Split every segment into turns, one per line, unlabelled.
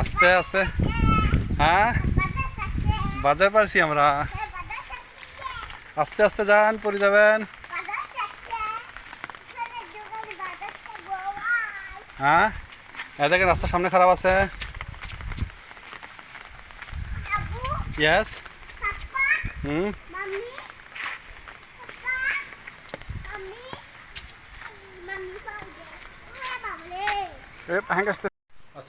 আস্তে আস্তে। হ্যাঁ? বাজার পারছি আমরা। আস্তে আস্তে যান পরে যাবেন। হ্যাঁ? এ দেখেন রাস্তার সামনে খারাপ আছে। Yes hmm?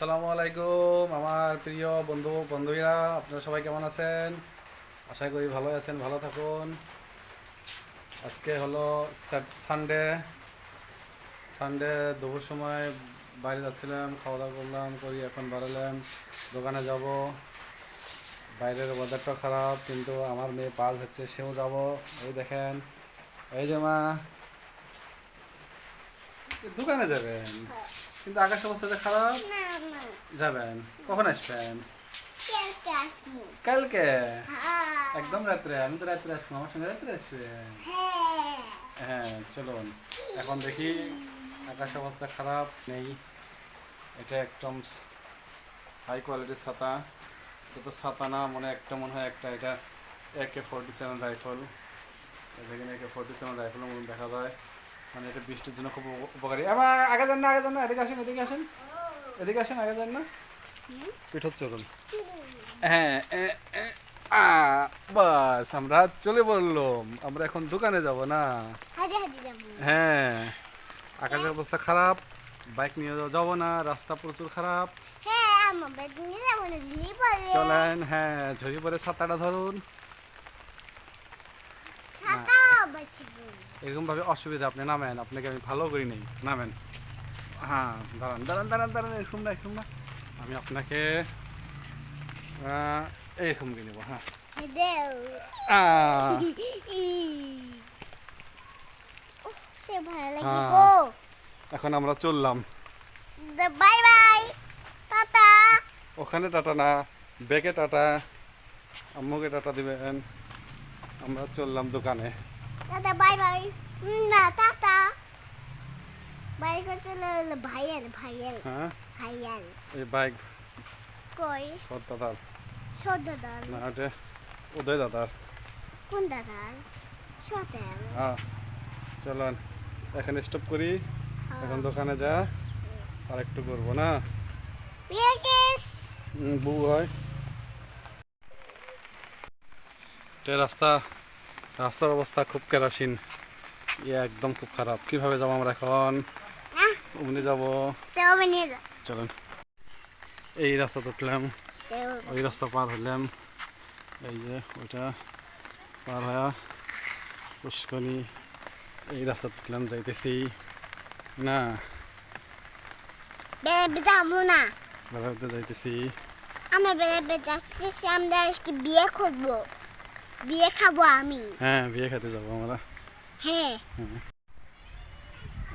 আসসালামু আলাইকুম, আমার প্রিয় বন্ধু, বন্ধুরা, আপনারা সবাই কেমন আছেন? আশা করি ভালো আছেন, ভালো থাকুন। আজকে হলো সানডে। সানডে দুপুর সময় বাইরে যাচ্ছিলাম খাওয়া দাওয়া করলাম, করি এখন বাড়ালাম দোকানে যাব। বাইরের ওয়েদারটা খারাপ, কিন্তু আমার মেয়ে পাস হচ্ছে, সেও যাব। এই দেখেন, এই যে মা, দোকানে যাবেন? কিন্তু আকাশ অবস্থা খারাপ। যাবেন? কখন আসবেন? কালকে একদম রাত্রে আমি তো রাত্রে আসব আমার সঙ্গে রাত্রে আসবেন হ্যাঁ। চলুন। এখন দেখি আকাশ অবস্থা খারাপ নেই। এটা একদম হাই কোয়ালিটির ছাতা। এটা তো ছাতা না মনে একটা মনে হয় একটা। এটা একে ফোরটি সেভেন রাইফেল দেখেন একে ফোরটি সেভেন রাইফেলের মতন দেখা যায়। মানে এটা বৃষ্টির জন্য খুব উপকারী। আমার আগে যান না আগে যান না এদিকে আসেন এদিকে আসেন। এদিকে আসেন আগে যান না। পিঠর চলুন। হ্যাঁ বাস আমরা চলে বললাম। আমরা এখন দোকানে যাব না? হ্যাঁ। আকাশের অবস্থা খারাপ বাইক নিয়ে যাব না রাস্তা প্রচুর খারাপ। চলেন হ্যাঁ ঝরি পরে ছাতাটা ধরুন। এরকম ভাবে অসুবিধা আপনি নামেন আপনাকে আমি ভালো করি নেই নামেন। হ্যাঁ দাঁড়ান দাঁড়ান দাঁড়ান দাঁড়ান এরকম না এরকম না আমি আপনাকে এরকম কিনে নেব হ্যাঁ। হ্যাঁ। এখন আমরা চললাম।
Bye bye. টাটা।
ওখানে টাটা না ব্যাগে টাটা আম্মুকে টাটা দিবেন। আমরা চললাম দোকানে।
দাদা বাই বাই না টাটা বাই করতে ভাইয়াল ভাইয়াল
হ্যাঁ?
ভাইয়াল
এই বাইক
কই?
সৎ দাদার
সদ দাদার
না ওটা উদয় দাদার
কোন দাদার সতেল
হ্যাঁ চলুন এখানে স্টপ করি। এখন দোকানে যা আর একটু করব না? বউ হয়। এটা রাস্তা। রাস্তার অবস্থা খুব কেরাসিন। ইয়ে একদম খুব খারাপ। কীভাবে যাব আমরা এখন?
না
অমনি যাব। চলুন। এই রাস্তা উঠলাম। ওই রাস্তা পার হলাম। এই যে ওইটা পার হয়ে পুষ্কনি এই রাস্তা উঠলাম যাইতেছি। না।
বেড়ে না।
বেড়াতে যাইতেছি।
আমরা আজকে বিয়ে করব। বিয়ে খাব আমি।
হ্যাঁ বিয়ে খেতে যাব আমরা।
হ্যাঁ।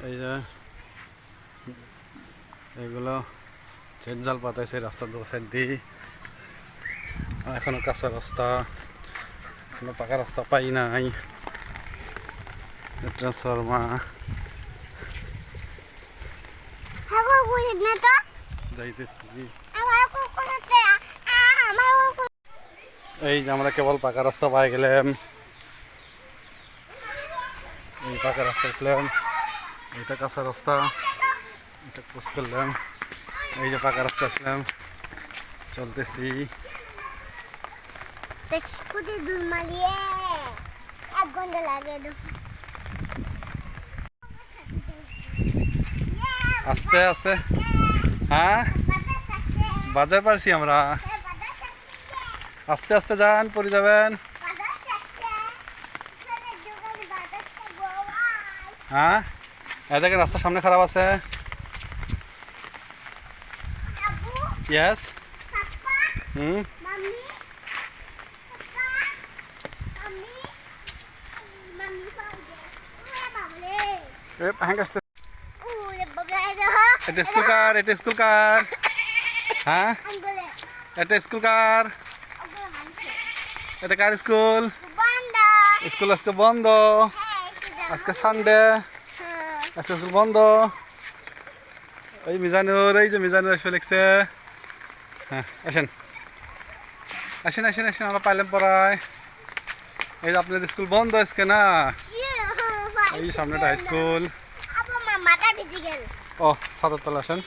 এই যে এগুলো চেট জাল পাতাইছে রাস্তার দু সাইড দিয়ে। এখনও কাঁচা রাস্তা এখনও পাকা রাস্তা পাই নাই। ট্রান্সফর্মা
হ্যাঁ
যাইতেছি
আমার কুকুরতে আমার কুকুর
এই যে আমরা কেবল পাকা রাস্তা পাই গেলাম। এই পাকা রাস্তা উঠলাম এইটা কাঁচা রাস্তা। এটা ক্রস করলাম। এই যে পাকা রাস্তা আসলাম। চলতেছি।
এক ঘণ্টা লাগে
আস্তে আস্তে। হ্যাঁ? বাজার পারছি আমরা। আস্তে আস্তে যান পরে যাবেন। হ্যাঁ? এই দেখেন, রাস্তার সামনে খারাপ আছে। এটা স্কুল কার, এটা স্কুল কার। হ্যাঁ? এটা স্কুল কার। এটা কার স্কুল? স্কুল আজকে বন্ধ। আজকে সানডে আজকে স্কুল বন্ধ। এই মিজানুর এই যে মিজানুর এসে লিখছে। হ্যাঁ আসেন। আসেন আসেন আসেন আমরা পাইলাম পড়ায়। এই যে আপনাদের স্কুল বন্ধ আজকে না? এই সামনেটা হাই স্কুল ও সাদার তলা আসেন।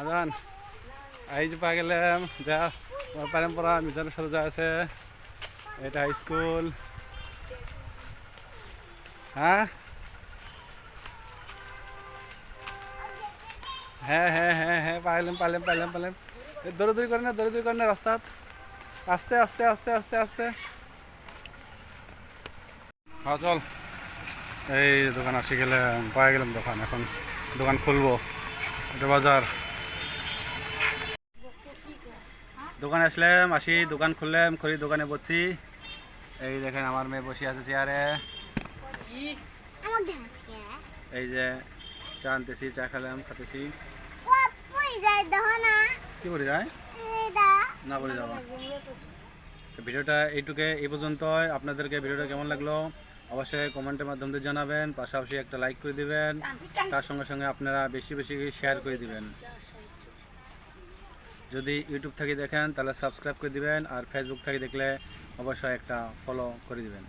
আজান। এই যে পা গেলাম যা। পাইলাম পড়া মিজানের সাথে যা আছে, এটা হাই স্কুল হ্যাঁ? হ্যাঁ হ্যাঁ হ্যাঁ হ্যাঁ পাইলাম পাইলাম পাইলাম পাইলাম। দৌড়াদৌড়ি করে না, দৌড়াদৌড়ি করে না রাস্তাত আস্তে আস্তে আস্তে আস্তে আস্তে। হ্যাঁ চল। এই দোকান আসি গেলাম পাই গেলাম দোকান, এখন দোকান খুলবো। এটা বাজার। দোকানে আসলাম, আসি, দোকান খুললাম, খড়ি দোকানে বসছি। এই দেখেন আমার মেয়ে বসে আছে চেয়ারে এই যে, চা আনতেছি, চা খেলাম, খাতেছি। কি বলে যায় না বলে যাব ভিডিওটা এইটুকে, এই পর্যন্ত আপনাদেরকে ভিডিওটা কেমন লাগল? অবশ্যই কমেন্টের মাধ্যমে জানাবেন, পাশাপাশি একটা লাইক করে দিবেন। তার সঙ্গে সঙ্গে আপনারা বেশি বেশি শেয়ার করে দিবেন। যদি ইউটিউব থেকে দেখেন, তাহলে সাবস্ক্রাইব করে দিবেন, আর ফেসবুক থেকে দেখলে অবশ্যই একটা ফলো করে দিবেন।